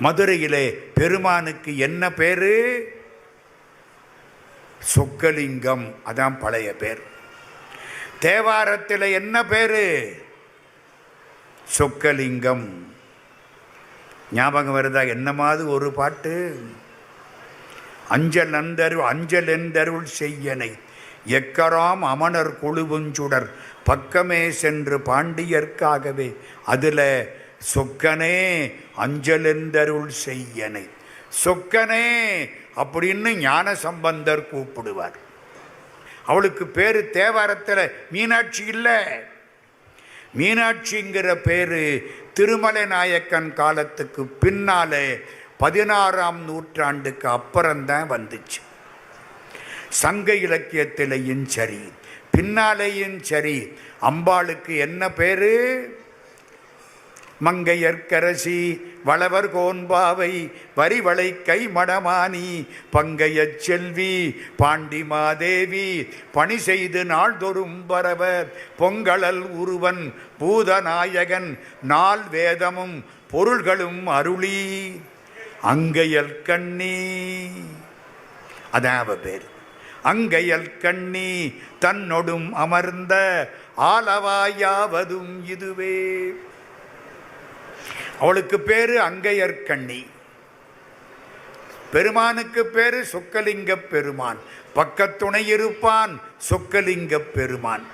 மதுரையிலே பெருமானுக்கு என்ன பேர்? சொக்கலிங்கம். அதான் பழைய பேர். தேவாரத்தில் என்ன பேர்? சொக்கலிங்கம். ஞாபகம் வருதா? என்னமாவது ஒரு பாட்டு? அஞ்சல் அந்தருள் அஞ்சல் எந்தருள் செய்யனை. எக்கராம் அமனர் குழுவுஞ்சுடர் பக்கமே சென்று பாண்டியர்க்காகவே. அதில் சொக்கனே அஞ்சலெந்தருள் செய்யனை. சொக்கனே அப்படின்னு ஞான சம்பந்தர் கூப்பிடுவார். அவளுக்கு பேர் தேவாரத்தில் மீனாட்சி இல்லை. மீனாட்சிங்கிற பேர் திருமலை நாயக்கன் காலத்துக்கு பின்னாலே பதினாறாம் நூற்றாண்டுக்கு அப்புறம்தான் வந்துச்சு. சங்க இலக்கியத்திலையும் சரி பின்னாலேயும் சரி அம்பாளுக்கு என்ன பேரு? மங்கையர்க்கரசி வளவர் கோன்பாவை வரிவளை கை மடமானி பங்கையச் செல்வி பாண்டிமாதேவி பணி செய்து நாள்தொறும் பரவர் பொங்கலல் உருவன் பூதநாயகன் நாள் வேதமும் பொருள்களும் அருளி. அங்கையல் கண்ணி. அதான் அவ பேர். அங்கையல் கண்ணி தன்னொடும் அமர்ந்த ஆலவாயாவதும் இதுவே. அவளுக்கு பேரு அங்கையர்கண்ணி பெருமானுக்கு பேரு சுக்கலிங்க பெருமான். பக்கத்துணை இருப்பான் சுக்கலிங்க பெருமான்.